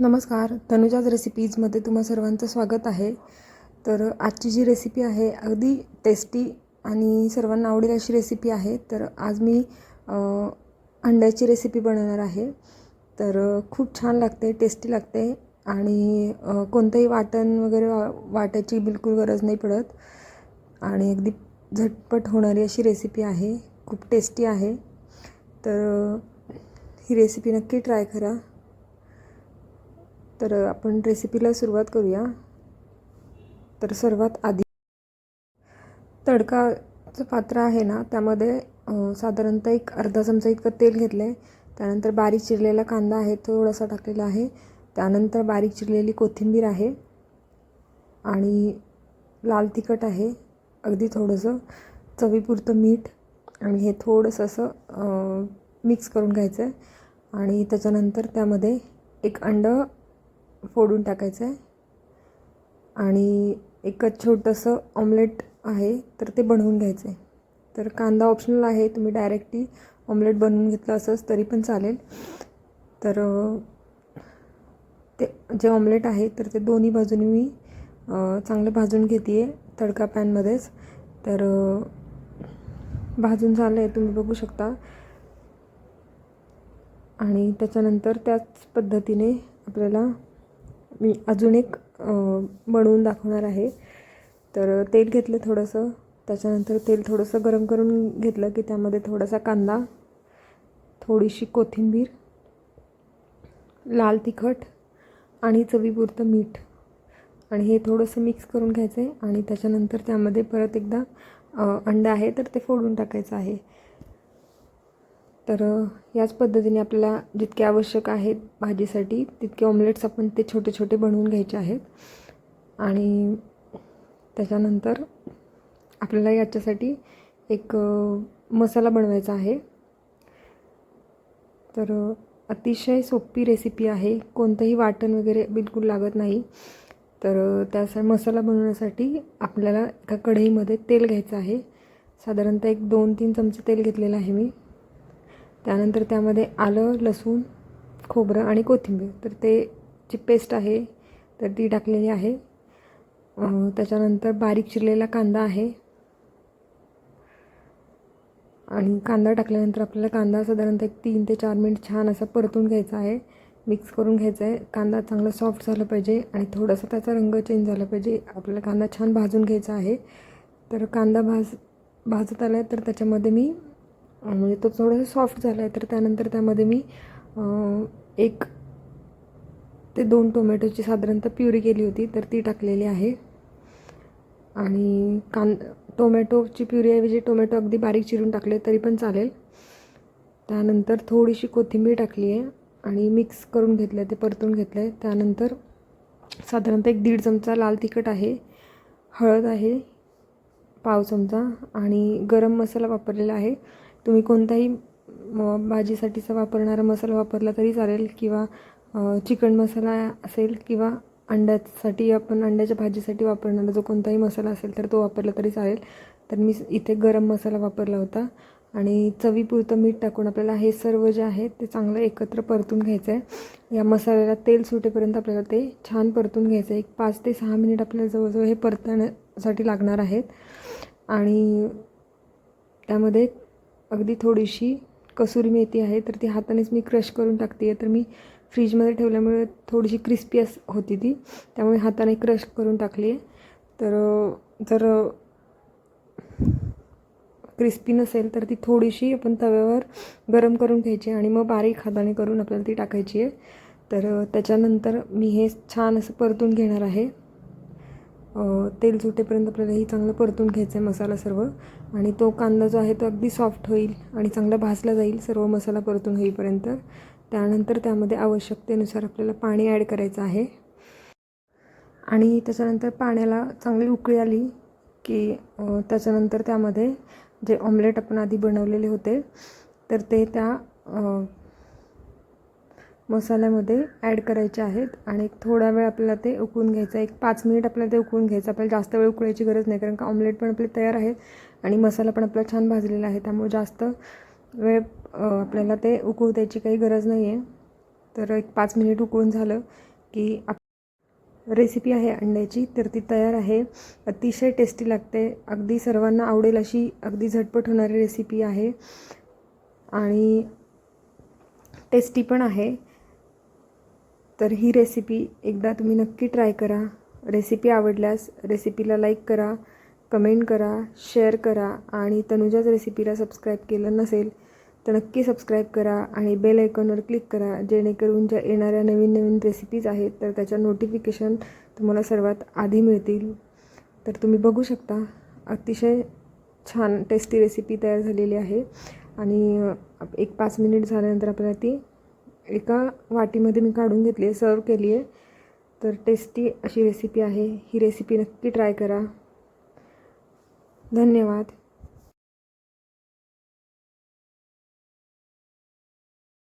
नमस्कार तनुजाज रेसिपीजमध्ये तुम्हा सर्वांचं स्वागत आहे. तर आजची जी रेसिपी आहे अगदी टेस्टी आणि सर्वांना आवडेल अशी रेसिपी आहे. तर आज मी अंड्याची रेसिपी बनवणार आहे. तर खूप छान लागते टेस्टी लागते आणि कोणतंही वाटण वगैरे वा वाटायची बिलकुल गरज नाही पडत. आणि अगदी झटपट होणारी अशी रेसिपी आहे. खूप टेस्टी आहे. तर ही रेसिपी नक्की ट्राय करा. तर आपण रेसिपीला सुरुवात करूया. तर सर्वात आधी तडकाचं पात्र आहे ना त्यामध्ये साधारणतः एक अर्धा चमचा इतकं तेल घेतलं आहे त्यानंतर बारीक चिरलेला कांदा आहे थोडासा टाकलेला आहे. त्यानंतर बारीक चिरलेली कोथिंबीर आहे आणि लाल तिखट आहे अगदी थोडंसं चवीपुरतं मीठ. आणि हे थोडंसं असं मिक्स करून घ्यायचं आहे आणि त्याच्यानंतर त्यामध्ये एक अंडं फोडून टाकायचं आहे. आणि एकच छोटंसं ऑमलेट आहे तर ते बनवून घ्यायचं आहे. तर कांदा ऑप्शनल आहे तुम्ही डायरेक्टली ऑमलेट बनवून घेतलं असंच तरी पण चालेल. तर ते जे ऑमलेट आहे तर ते दोन्ही बाजूनी मी चांगले चांगलं भाजून घेते आहे तडका पॅनमध्येच तर भाजून झालं आहे तुम्ही बघू शकता. आणि त्याच्यानंतर त्याच पद्धतीने आपल्याला मी अजून एक बनवून दाखवणार आहे. तर तेल घेतलं थोडंसं. त्याच्यानंतर तेल थोडंसं गरम करून घेतलं की त्यामध्ये थोडासा कांदा थोडीशी कोथिंबीर लाल तिखट आणि चवीपुरतं मीठ. आणि हे थोडंसं मिक्स करून घ्यायचं आहे आणि त्याच्यानंतर त्यामध्ये परत एकदा अंडा अंडं आहे तर ते फोडून टाकायचं आहे. तर याच पद्धतीने आपल्याला जितके आवश्यक आहेत भाजीसाठी तितके ऑमलेट्स आपण ते छोटे छोटे बनवून घ्यायचे आहेत. आणि त्याच्यानंतर आपल्याला याच्यासाठी एक मसाला बनवायचा आहे. तर अतिशय सोपी रेसिपी आहे. कोणतंही वाटण वगैरे बिलकुल लागत नाही. तर त्यासाठी मसाला बनवण्यासाठी आपल्याला एका कढईमध्ये तेल घ्यायचं आहे. साधारणतः एक दोन तीन चमचे तेल घेतलेलं आहे मी. त्यानंतर त्यामध्ये आलं लसूण खोबरं आणि कोथिंबीर. तर ते जी पेस्ट आहे तर ती टाकलेली आहे. त्याच्यानंतर बारीक चिरलेला कांदा आहे. आणि कांदा टाकल्यानंतर आपल्याला कांदा साधारणतः एक तीन ते चार मिनिट छान असा परतून घ्यायचा आहे. मिक्स करून घ्यायचा आहे. कांदा चांगला सॉफ्ट झाला पाहिजे आणि थोडासा त्याचा रंग चेंज झाला पाहिजे. आपल्याला कांदा छान भाजून घ्यायचा आहे. तर कांदा भाज भाजत आला आहे तर त्याच्यामध्ये मी म्हणजे तो थोडासा सॉफ्ट झाला आहे तर त्यानंतर त्यामध्ये मी एक ते दोन टोमॅटोची साधारणतः प्युरी केली होती तर ती टाकलेली आहे. आणि कां टोमॅटोची प्युरीऐवजी टोमॅटो अगदी बारीक चिरून टाकले तरी पण चालेल. त्यानंतर थोडीशी कोथिंबीर टाकली आहे आणि मिक्स करून घेतलं आहे ते परतून घेतलं आहे त्यानंतर साधारणतः एक दीड चमचा लाल तिखट आहे हळद आहे पाव चमचा आणि गरम मसाला वापरलेला आहे. तुम्ही कोणताही म, भाजीसाठीचा वापरणारा मसाला वापरला तरी चालेल किंवा चिकन मसाला असेल किंवा अंड्यासाठी आपण अंड्याच्या भाजीसाठी वापरणारा जो कोणताही मसाला असेल तर तो वापरला तरी चालेल. तर मी इथे गरम मसाला वापरला होता आणि चवीपुरतं मीठ टाकून आपल्याला हे सर्व जे आहे ते चांगलं एकत्र परतून घ्यायचं आहे या मसाल्याला तेल सुटेपर्यंत आपल्याला ते छान परतून घ्यायचं आहे एक पाच ते सहा मिनिट आपल्याला जवळजवळ हे परतण्यासाठी लागणार आहेत. आणि त्यामध्ये अगदी थोडीशी कसुरी मेथी आहे तर ती हातानेच मी क्रश करून टाकते आहे तर मी फ्रीजमध्ये ठेवल्यामुळे थोडीशी क्रिस्पी अस होती ती. त्यामुळे हाताने क्रश करून टाकली आहे तर जर क्रिस्पी नसेल तर ती थोडीशी आपण तव्यावर गरम करून घ्यायची आणि मग बारीक हाताने करून आपल्याला ती टाकायची आहे तर त्याच्यानंतर मी हे छान असं परतून घेणार आहे. तेल सुटेपर्यंत आपल्याला ही चांगलं परतून घ्यायचं आहे मसाला सर्व. आणि तो कांदा जो आहे तो अगदी सॉफ्ट होईल आणि चांगला भाजला जाईल सर्व मसाला परतून होईपर्यंत. त्यानंतर त्यामध्ये आवश्यकतेनुसार आपल्याला पाणी ॲड करायचं आहे. आणि त्याच्यानंतर पाण्याला चांगली उकळी आली की त्याच्यानंतर त्यामध्ये जे ऑमलेट आपण आधी बनवलेले होते तर ते त्या मसाल्यामध्ये ॲड करायचे आहेत आणि एक थोडा वेळ आपल्याला ते उकळून घ्यायचं आहे. एक पाच मिनिट आपल्याला ते उकळून घ्यायचं आपल्याला जास्त वेळ उकळायची गरज नाही कारण का ऑमलेट पण आपले तयार आहेत आणि मसाला पण आपला छान भाजलेला आहे. त्यामुळे जास्त वेळ आपल्याला ते उकळू द्यायची काही गरज नाही आहे तर एक पाच मिनिट उकळून झालं की आप रेसिपी आहे अंड्याची. तर ती तयार आहे. अतिशय टेस्टी लागते. अगदी सर्वांना आवडेल अशी अगदी झटपट होणारी रेसिपी आहे. आणि टेस्टी पण आहे. तर ही रेसिपी एकदा तुम्ही नक्की ट्राय करा. रेसिपी आवडल्यास रेसिपीला लाईक करा कमेंट करा शेअर करा आणि तनुजाच रेसिपीला सबस्क्राईब केलं नसेल तर नक्की सबस्क्राईब करा आणि बेल आयकॉनवर क्लिक करा जेणेकरून ज्या येणाऱ्या नवीन नवीन रेसिपीज आहेत तर त्याच्या नोटिफिकेशन तुम्हाला सर्वात आधी मिळतील. तर तुम्ही बघू शकता अतिशय छान टेस्टी रेसिपी तयार झालेली आहे आणि एक पाच मिनिट झाल्यानंतर आपल्याला ती एका वाटीमध्ये मी काढून घेतली आहे सर्व केली आहे. तर टेस्टी अशी रेसिपी आहे. ही रेसिपी नक्की ट्राय करा. धन्यवाद.